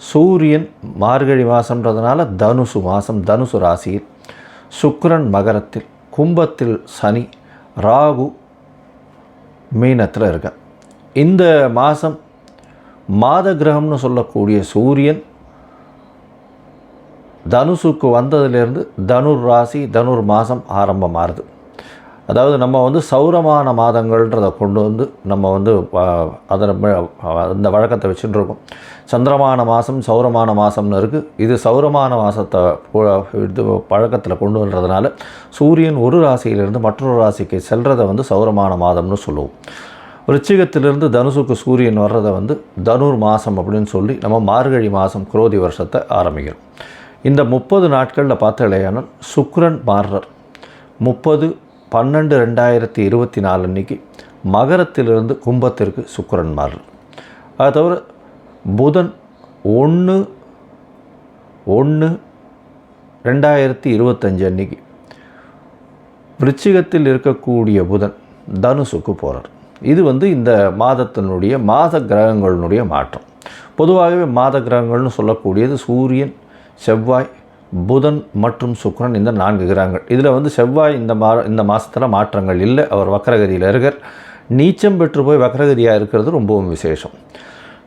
சூரியன் மார்கழி மாதம்ன்றதுனால தனுசு மாதம் தனுசு ராசியில் சுக்கரன் மகரத்தில் கும்பத்தில் சனி ராகு மீனத்தில் இருக்க இந்த மாதம் மாத கிரகம்னு சொல்லக்கூடிய சூரியன் தனுசுக்கு வந்ததுலேருந்து தனுர் ராசி தனுர் மாதம் ஆரம்பமாகுது அதாவது நம்ம வந்து சௌரமான மாதங்கள்ன்றதை கொண்டு வந்து நம்ம வந்து அதை அந்த வழக்கத்தை வச்சுட்டு இருக்கோம். சந்திரமான மாதம் சௌரமான மாதம்னு இருக்குது இது சௌரமான மாதத்தை இது பழக்கத்தில் கொண்டு வர்றதுனால சூரியன் ஒரு ராசியிலிருந்து மற்றொரு ராசிக்கு செல்றதை வந்து சௌரமான மாதம்னு சொல்லுவோம். ரிச்சிகத்திலிருந்து தனுசுக்கு சூரியன் வர்றதை வந்து தனுர் மாதம் அப்படின்னு சொல்லி நம்ம மார்கழி மாதம் குரோதி வருஷத்தை ஆரம்பிக்கிறோம். இந்த முப்பது நாட்களில் பார்த்தாலேயானால் சுக்ரன் மார்ரர் முப்பது பன்னெண்டு ரெண்டாயிரத்தி இருபத்தி நாலு அன்றைக்கி மகரத்திலிருந்து கும்பத்திற்கு சுக்கரன் மாறுறார் அதை தவிர புதன் ஒன்று ஒன்று ரெண்டாயிரத்தி இருபத்தஞ்சு அன்னைக்கு. விருச்சிகத்தில் இருக்கக்கூடிய புதன் தனுசுக்கு போகிறார் இது வந்து இந்த மாதத்தினுடைய மாத கிரகங்களினுடைய மாற்றம். பொதுவாகவே மாத கிரகங்கள்னு சொல்லக்கூடியது சூரியன் செவ்வாய் புதன் மற்றும் சுக்கரன் இந்த நான்கு கிரகங்கள். இதில் வந்து செவ்வாய் இந்த மா இந்த மாதத்தில் மாற்றங்கள் இல்லை. அவர் வக்கரகதியில் இருக்கார். நீச்சம் பெற்று போய் வக்கரகதியாக இருக்கிறது ரொம்பவும் விசேஷம்.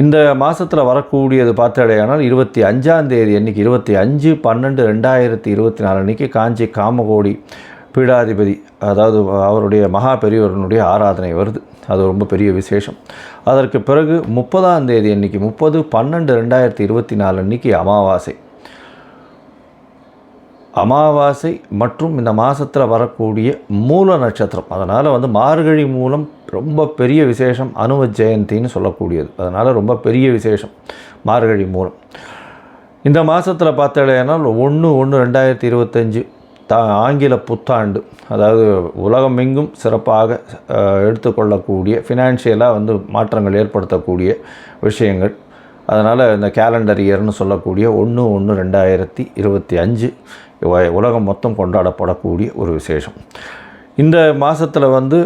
இந்த மாதத்தில் வரக்கூடியது பார்த்தடையானால் இருபத்தி அஞ்சாம் தேதி அன்றைக்கி இருபத்தி அஞ்சு பன்னெண்டு ரெண்டாயிரத்தி இருபத்தி நாலு அன்றைக்கி காஞ்சி காமகோடி பீடாதிபதி அதாவது அவருடைய மகா பெரியவரனுடைய ஆராதனை வருது. அது ரொம்ப பெரிய விசேஷம். அதற்கு பிறகு முப்பதாம் தேதி அன்றைக்கி முப்பது பன்னெண்டு ரெண்டாயிரத்தி இருபத்தி நாலு அன்றைக்கி அமாவாசை. அமாவாசை மற்றும் இந்த மாதத்தில் வரக்கூடிய மூல நட்சத்திரம். அதனால் வந்து மார்கழி மூலம் ரொம்ப பெரிய விசேஷம் அனும ஜெயந்தின்னு சொல்லக்கூடியது. அதனால் ரொம்ப பெரிய விசேஷம் மார்கழி மூலம். இந்த மாதத்தில் பார்த்தாலேனால் ஒன்று ஒன்று ரெண்டாயிரத்தி இருபத்தஞ்சு தா ஆங்கில புத்தாண்டு. அதாவது உலகமெங்கும் சிறப்பாக எடுத்துக்கொள்ளக்கூடிய ஃபினான்ஷியலாக வந்து மாற்றங்கள் ஏற்படுத்தக்கூடிய விஷயங்கள். அதனால் இந்த கேலண்டர் இயர்னு சொல்லக்கூடிய ஒன்று ஒன்று ரெண்டாயிரத்தி இருபத்தி அஞ்சு உலகம் மொத்தம் கொண்டாடப்படக்கூடிய ஒரு விசேஷம். இந்த மாதத்தில் வந்து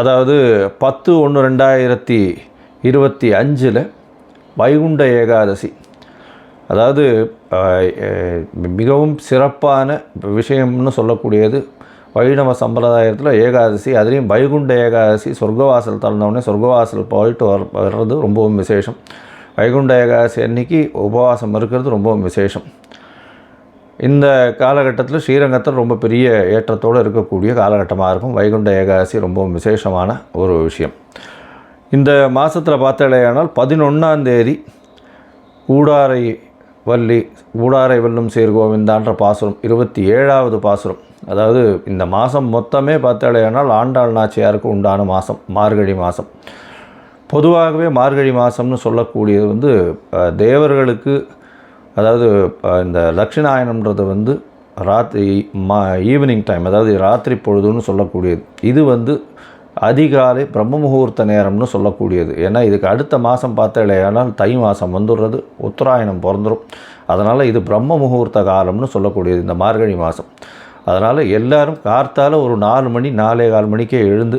அதாவது பத்து ஒன்று ரெண்டாயிரத்தி இருபத்தி அஞ்சில் வைகுண்ட ஏகாதசி. அதாவது மிகவும் சிறப்பான விஷயம்னு சொல்லக்கூடியது வைணவ சம்பிரதாயத்தில் ஏகாதசி அதுலேயும் வைகுண்ட ஏகாதசி சொர்க்கவாசல் திறந்தவுடனே சொர்க்கவாசல் போயிட்டு வர வர்றது ரொம்பவும் விசேஷம். வைகுண்ட ஏகாதசி அன்னைக்கு உபவாசம் இருக்கிறது ரொம்பவும் விசேஷம். இந்த காலகட்டத்தில் ஸ்ரீரங்கத்தில் ரொம்ப பெரிய ஏற்றத்தோடு இருக்கக்கூடிய காலகட்டமாக இருக்கும். வைகுண்ட ஏகாதசி ரொம்பவும் விசேஷமான ஒரு விஷயம். இந்த மாதத்தில் பார்த்தாலேயானால் பதினொன்றாம் தேதி கூடாரை வள்ளி ஊடாரை வெல்லும் சேர் கோவிந்தான்ற பாசுரம் இருபத்தி ஏழாவது பாசுரம். அதாவது இந்த மாதம் மொத்தமே பார்த்தாலேயானால் ஆண்டாள் நாச்சியாருக்கு உண்டான மாதம் மார்கழி மாதம் பொதுவாகவே மார்கழி மாதம்னு சொல்லக்கூடியது வந்து தேவர்களுக்கு அதாவது இந்த தட்சிணாயனம்ன்றது வந்து ராத்திரி மா ஈவினிங் டைம் அதாவது ராத்திரி பொழுதுன்னு சொல்லக்கூடியது. இது வந்து அதிகாலை பிரம்ம முகூர்த்த நேரம்னு சொல்லக்கூடியது. ஏன்னா இதுக்கு அடுத்த மாதம் பார்த்தாலேயானால் தை மாதம் வந்துடுறது உத்தராயணம் பிறந்துடும் அதனால் இது பிரம்ம முகூர்த்த காலம்னு சொல்லக்கூடியது இந்த மார்கழி மாதம் அதனால் எல்லோரும் கார்த்தால் ஒரு நாலு மணி நாலே கால் மணிக்கே எழுந்து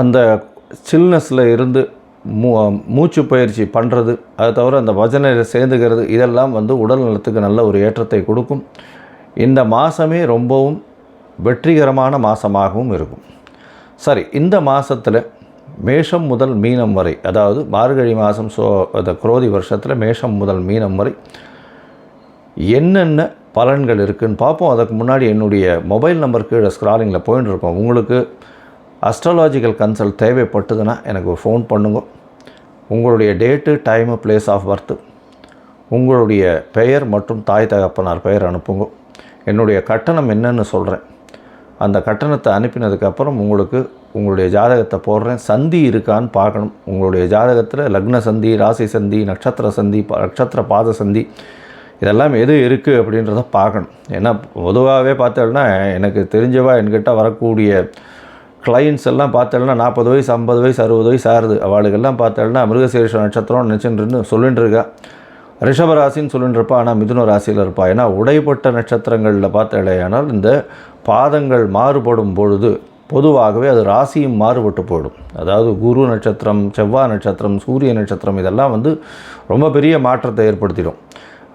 அந்த சில்னஸில் இருந்து மூ மூச்சு பயிற்சி பண்ணுறது அது தவிர அந்த பஜனையில் சேர்ந்துக்கிறது இதெல்லாம் வந்து உடல் நலத்துக்கு நல்ல ஒரு ஏற்றத்தை கொடுக்கும். இந்த மாதமே ரொம்பவும் வெற்றிகரமான மாதமாகவும் இருக்கும். சரி இந்த மாதத்தில் மேஷம் முதல் மீனம் வரை அதாவது மார்கழி மாதம் சோ அந்த குரோதி வருஷத்தில் மேஷம் முதல் மீனம் வரை என்னென்ன பலன்கள் இருக்குதுன்னு பார்ப்போம். அதுக்கு முன்னாடி என்னுடைய மொபைல் நம்பர் கீழே ஸ்க்ராலிங்கில் போயின்னு இருக்கோம். உங்களுக்கு அஸ்ட்ராலாஜிக்கல் கன்சல்ட் தேவைப்பட்டதுன்னா எனக்கு ஃபோன் பண்ணுங்க. உங்களுடைய date time place of birth உங்களுடைய பெயர் மற்றும் தாய் தகப்பனார் பெயர் அனுப்புங்க. என்னுடைய கட்டணம் என்னன்னு சொல்கிறேன் அந்த கட்டணத்தை அனுப்பினதுக்கப்புறம் உங்களுக்கு உங்களுடைய ஜாதகத்தை போடுறேன். சந்தி இருக்கான்னு பார்க்கணும். உங்களுடைய ஜாதகத்தில் லக்ன சந்தி ராசி சந்தி நட்சத்திர சந்தி நட்சத்திர பாத சந்தி இதெல்லாம் எது இருக்குது அப்படின்றத பார்க்கணும். ஏன்னா பொதுவாகவே பார்த்தோம்னா எனக்கு தெரிஞ்சவா என்கிட்ட வரக்கூடிய கிளைண்ட்ஸ் எல்லாம் பார்த்தோம்னா நாற்பது வயசு ஐம்பது வயசு அறுபது வயசு ஆறுது. அவளுக்கெல்லாம் பார்த்தோம்னா மிருகசீரிஷ நட்சத்திரம் நினச்சின்னு சொல்லிட்டு இருக்கா ரிஷபராசின்னு சொல்லிட்டு இருப்பா ஆனால் மிதுன ராசியில் இருப்பா. ஏன்னா உடைப்பட்ட நட்சத்திரங்களில் பார்த்தாலேயானால் இந்த பாதங்கள் மாறுபடும் பொழுது பொதுவாகவே அது ராசியும் மாறுபட்டு போயிடும். அதாவது குரு நட்சத்திரம் செவ்வாய் நட்சத்திரம் சூரிய நட்சத்திரம் இதெல்லாம் வந்து ரொம்ப பெரிய மாற்றத்தை ஏற்படுத்திடும்.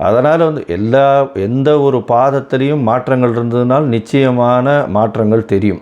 அதனால் வந்து எல்லா எந்த ஒரு பாதத்திலையும் மாற்றங்கள் இருந்ததுனால் நிச்சயமான மாற்றங்கள் தெரியும்.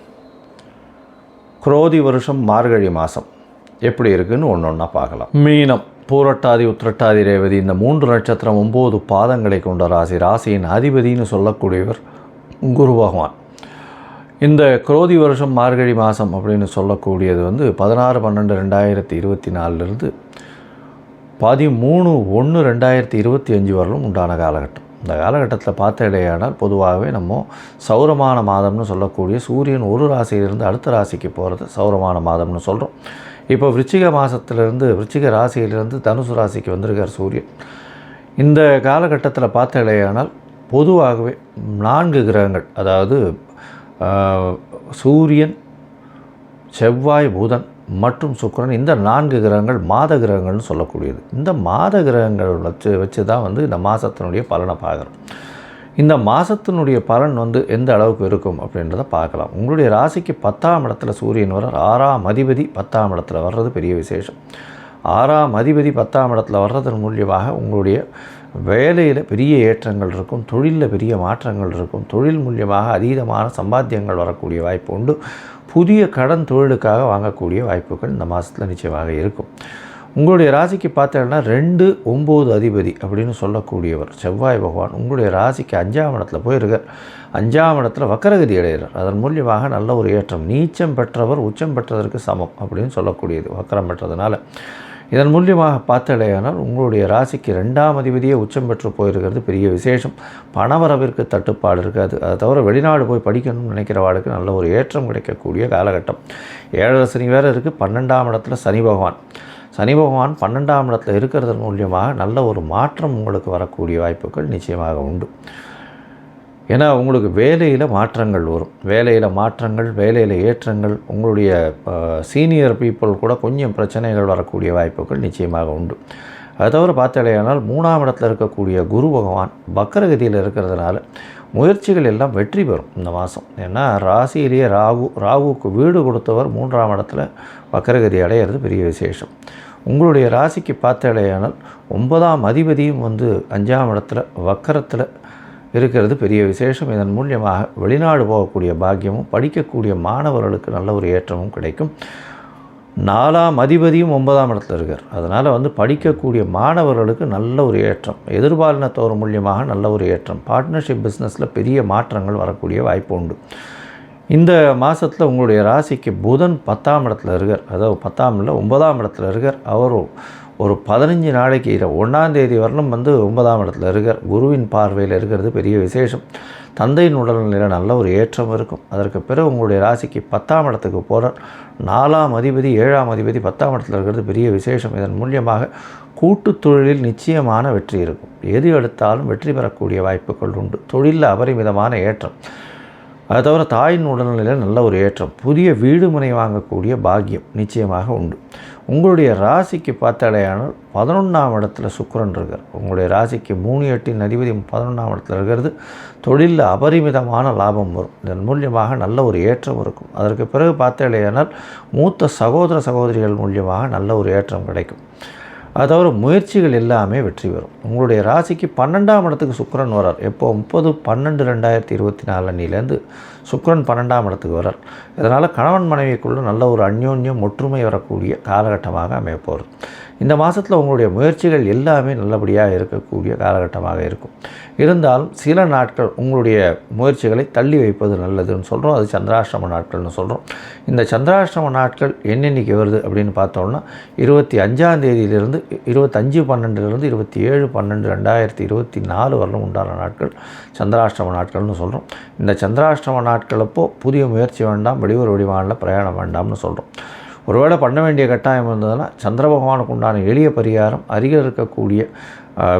குரோதி வருஷம் மார்கழி மாதம் எப்படி இருக்குன்னு ஒன்று ஒன்றா பார்க்கலாம். மீனம் பூரட்டாதி உத்திரட்டாதி ரேவதி இந்த மூன்று நட்சத்திரம் ஒம்பது பாதங்களை கொண்ட ராசி. ராசியின் அதிபதின்னு சொல்லக்கூடியவர் குரு பகவான். இந்த குரோதி வருஷம் மார்கழி மாதம் அப்படின்னு சொல்லக்கூடியது வந்து பதினாறு பன்னெண்டு ரெண்டாயிரத்தி இருபத்தி நாலுலேருந்து பதிமூணு ஒன்று ரெண்டாயிரத்தி இருபத்தி அஞ்சு வரலும் உண்டான காலகட்டம். இந்த காலகட்டத்தில் பார்த்தடையானால் பொதுவாகவே நம்ம சௌரமான மாதம்னு சொல்லக்கூடிய சூரியன் ஒரு ராசியிலிருந்து அடுத்த ராசிக்கு போகிறது சௌரமான மாதம்னு சொல்கிறோம். இப்போ விருச்சிக மாதத்துலேருந்து விருச்சிக ராசியிலிருந்து தனுசு ராசிக்கு வந்திருக்கார் சூரியன். இந்த காலகட்டத்தில் பார்த்தடையானால் பொதுவாகவே நான்கு கிரகங்கள் அதாவது சூரியன் செவ்வாய் புதன் மற்றும் சுக்கரன் இந்த நான்கு கிரகங்கள் மாத கிரகங்கள்னு சொல்லக்கூடியது. இந்த மாத கிரகங்கள் வச்சு வச்சு தான் வந்து இந்த மாதத்தினுடைய பலனை பார்க்குறோம். இந்த மாதத்தினுடைய பலன் வந்து எந்த அளவுக்கு இருக்கும் அப்படின்றத பார்க்கலாம். உங்களுடைய ராசிக்கு பத்தாம் இடத்துல சூரியன் வர ஆறாம் அதிபதி பத்தாம் இடத்துல வர்றது பெரிய விசேஷம். ஆறாம் அதிபதி பத்தாம் இடத்துல வர்றதன் மூலியமாக உங்களுடைய வேலையில் பெரிய ஏற்றங்கள் இருக்கும் தொழிலில் பெரிய மாற்றங்கள் இருக்கும் தொழில் மூலியமாக அதீதமான சம்பாத்தியங்கள் வரக்கூடிய வாய்ப்பு உண்டு. புதிய கடன் தொழிலுக்காக வாங்கக்கூடிய வாய்ப்புகள் இந்த மாதத்தில் நிச்சயமாக இருக்கும். உங்களுடைய ராசிக்கு பார்த்தீங்கன்னா ரெண்டு ஒம்பது அதிபதி அப்படின்னு சொல்லக்கூடியவர் செவ்வாய் பகவான் உங்களுடைய ராசிக்கு அஞ்சாம் இடத்துல போயிருக்கார். அஞ்சாம் இடத்துல வக்கரகதி அடைகிறார். அதன் மூலியமாக நல்ல ஒரு ஏற்றம் நீச்சம் பெற்றவர் உச்சம் பெற்றதற்கு சமம் அப்படின்னு சொல்லக்கூடியது வக்கரம் பெற்றதுனால. இதன் மூலியமாக பார்த்தடையானால் உங்களுடைய ராசிக்கு ரெண்டாம் அதிபதியே உச்சம் பெற்று போயிருக்கிறது. பெரிய விசேஷம். பணவரவிற்கு தட்டுப்பாடு இருக்காது. அதை தவிர வெளிநாடு போய் படிக்கணும்னு நினைக்கிறவாளுக்கு நல்ல ஒரு ஏற்றம் கிடைக்கக்கூடிய காலகட்டம். ஏழரை சனி வேறு இருக்குது பன்னெண்டாம் இடத்துல சனி பகவான். சனி பகவான் பன்னெண்டாம் இடத்துல இருக்கிறது மூலியமாக நல்ல ஒரு மாற்றம் உங்களுக்கு வரக்கூடிய வாய்ப்புகள் நிச்சயமாக உண்டு. ஏன்னா உங்களுக்கு வேலையில் மாற்றங்கள் வரும். வேலையில் மாற்றங்கள் வேலையில் ஏற்றங்கள் உங்களுடைய சீனியர் பீப்புள் கூட கொஞ்சம் பிரச்சனைகள் வரக்கூடிய வாய்ப்புகள் நிச்சயமாக உண்டு. அது தவிர பார்த்தாலேயானால் மூணாம் இடத்துல இருக்கக்கூடிய குரு பகவான் வக்கரகதியில் இருக்கிறதுனால முயற்சிகள் எல்லாம் வெற்றி பெறும் இந்த மாதம் ஏன்னா ராசியிலேயே ராகு ராகுவுக்கு வீடு கொடுத்தவர் மூன்றாம் இடத்துல வக்கரகதி அடையிறது பெரிய விசேஷம். உங்களுடைய ராசிக்கு பார்த்தாலேயானால் ஒன்பதாம் அதிபதியும் வந்து அஞ்சாம் இடத்துல வக்கரத்தில் இருக்கிறது பெரிய விசேஷம். இதன் மூலியமாக வெளிநாடு போகக்கூடிய பாக்கியமும் படிக்கக்கூடிய மாணவர்களுக்கு நல்ல ஒரு ஏற்றமும் கிடைக்கும். நாலாம் அதிபதியும் ஒன்பதாம் இடத்துல இருக்கார். அதனால் வந்து படிக்கக்கூடிய மாணவர்களுக்கு நல்ல ஒரு ஏற்றம். எதிர்பாலினத்தோர் மூலியமாக நல்ல ஒரு ஏற்றம். பார்ட்னர்ஷிப் பிஸ்னஸில் பெரிய மாற்றங்கள் வரக்கூடிய வாய்ப்பு உண்டு. இந்த மாதத்தில் உங்களுடைய ராசிக்கு புதன் பத்தாம் இடத்துல இருக்கார். அதாவது பத்தாம் இல்லை ஒன்பதாம் இடத்துல இருக்கார். அவர் ஒரு பதினஞ்சு நாளைக்கு ஒன்றாம் ஒன்றாந்தேதி வரலும் வந்து ஒன்பதாம் இடத்துல இருக்கார். குருவின் பார்வையில் இருக்கிறது பெரிய விசேஷம். தந்தையின் உடல்நிலையில் நல்ல ஒரு ஏற்றம் இருக்கும். அதற்கு பிறகு உங்களுடைய ராசிக்கு பத்தாம் இடத்துக்கு போகிறார் நாலாம் அதிபதி ஏழாம் அதிபதி பத்தாம் இடத்துல இருக்கிறது பெரிய விசேஷம். இதன் மூலியமாக கூட்டுத் தொழிலில் நிச்சயமான வெற்றி இருக்கும். எது எடுத்தாலும் வெற்றி பெறக்கூடிய வாய்ப்புகள் உண்டு. தொழிலில் அபரிமிதமான ஏற்றம். அது தவிர தாயின் உடல்நிலையில் நல்ல ஒரு ஏற்றம். புதிய வீடு முனை வாங்கக்கூடிய பாக்கியம் நிச்சயமாக உண்டு. உங்களுடைய ராசிக்கு பார்த்தாலேயானால் பதினொன்றாம் இடத்துல சுக்கரன் இருக்கார். உங்களுடைய ராசிக்கு மூணு எட்டின் அதிபதி பதினொன்றாம் இடத்துல இருக்கிறது. தொழிலில் அபரிமிதமான லாபம் வரும். இதன் மூலியமாக நல்ல ஒரு ஏற்றம் இருக்கும். அதற்கு பிறகு பார்த்தாலேயானால் மூத்த சகோதர சகோதரிகள் மூலியமாக நல்ல ஒரு ஏற்றம் கிடைக்கும். தவிர முயற்சிகள் எல்லாமே வெற்றி பெறும். உங்களுடைய ராசிக்கு பன்னெண்டாம் இடத்துக்கு சுக்கரன் வரார் எப்போ? முப்பது பன்னெண்டு ரெண்டாயிரத்தி இருபத்தி நாலு அன்னிலேருந்து சுக்கரன் பன்னெண்டாம் இடத்துக்கு வரார் இதனால் கணவன் மனைவிக்குள்ள நல்ல ஒரு அந்யோன்யம் ஒற்றுமை வரக்கூடிய காலகட்டமாக அமையப்போகிறது இந்த மாதத்தில் உங்களுடைய முயற்சிகள் எல்லாமே நல்லபடியாக இருக்கக்கூடிய காலகட்டமாக இருக்கும். இருந்தாலும் சில நாட்கள் உங்களுடைய முயற்சிகளை தள்ளி வைப்பது நல்லதுன்னு சொல்கிறோம் அது சந்திராஷ்டம நாட்கள்னு சொல்கிறோம் இந்த சந்திராஷ்டம நாட்கள் என்னென்னைக்கு வருது அப்படின்னு பார்த்தோம்னா இருபத்தி அஞ்சாம் தேதியிலிருந்து இருபத்தஞ்சு பன்னெண்டுலேருந்து இருபத்தி ஏழு பன்னெண்டு ரெண்டாயிரத்தி இருபத்தி நாலு வரலும் உண்டான நாட்கள் சந்திராஷ்டம நாட்கள்னு சொல்கிறோம் இந்த சந்திராஷ்டம நாட்களப்போ புதிய முயற்சி வேண்டாம் வெளியூர் வெளிமாநில பிரயாணம் வேண்டாம்னு சொல்கிறோம் ஒருவேளை பண்ண வேண்டிய கட்டாயம் இருந்ததுன்னா சந்திர பகவானுக்கு உண்டான எளிய பரிகாரம் அருகில் இருக்கக்கூடிய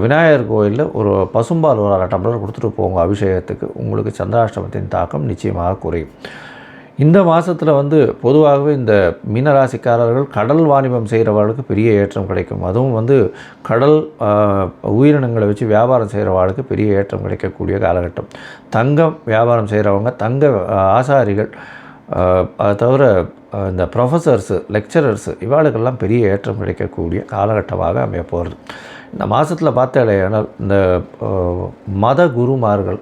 விநாயகர் கோயிலில் ஒரு பசும்பால் ஒரு அரை டம்ளர் கொடுத்துட்டு போங்க அபிஷேகத்துக்கு. உங்களுக்கு சந்திராஷ்டமத்தின் தாக்கம் நிச்சயமாக குறையும். இந்த மாதத்தில் வந்து பொதுவாகவே இந்த மீனராசிக்காரர்கள் கடல் வாணிபம் செய்கிறவர்களுக்கு பெரிய ஏற்றம் கிடைக்கும். அதுவும் வந்து கடல் உயிரினங்களை வச்சு வியாபாரம் செய்கிறவர்களுக்கு பெரிய ஏற்றம் கிடைக்கக்கூடிய காலகட்டம். தங்கம் வியாபாரம் செய்கிறவங்க தங்க ஆசாரிகள் அதை தவிர இந்த ப்ரொஃபஸர்ஸு லெக்சரர்ஸு இவாளுக்கெல்லாம் பெரிய ஏற்றம் கிடைக்கக்கூடிய காலகட்டமாக அமைய போகிறது இந்த மாதத்தில் பார்த்தாலேனால் இந்த மத குருமார்கள்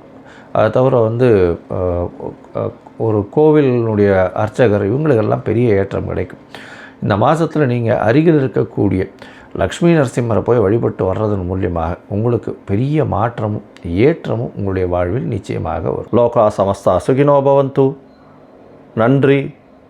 அதை தவிர வந்து ஒரு கோவிலினுடைய அர்ச்சகர் இவங்களுக்கெல்லாம் பெரிய ஏற்றம் கிடைக்கும். இந்த மாதத்தில் நீங்கள் அருகில் இருக்கக்கூடிய லக்ஷ்மி நரசிம்மரை போய் வழிபட்டு வர்றதன் மூலியமாக உங்களுக்கு பெரிய மாற்றமும் ஏற்றமும் உங்களுடைய வாழ்வில் நிச்சயமாக வரும். லோகா சமஸ்தா சுகினோபவந்து நன்றி.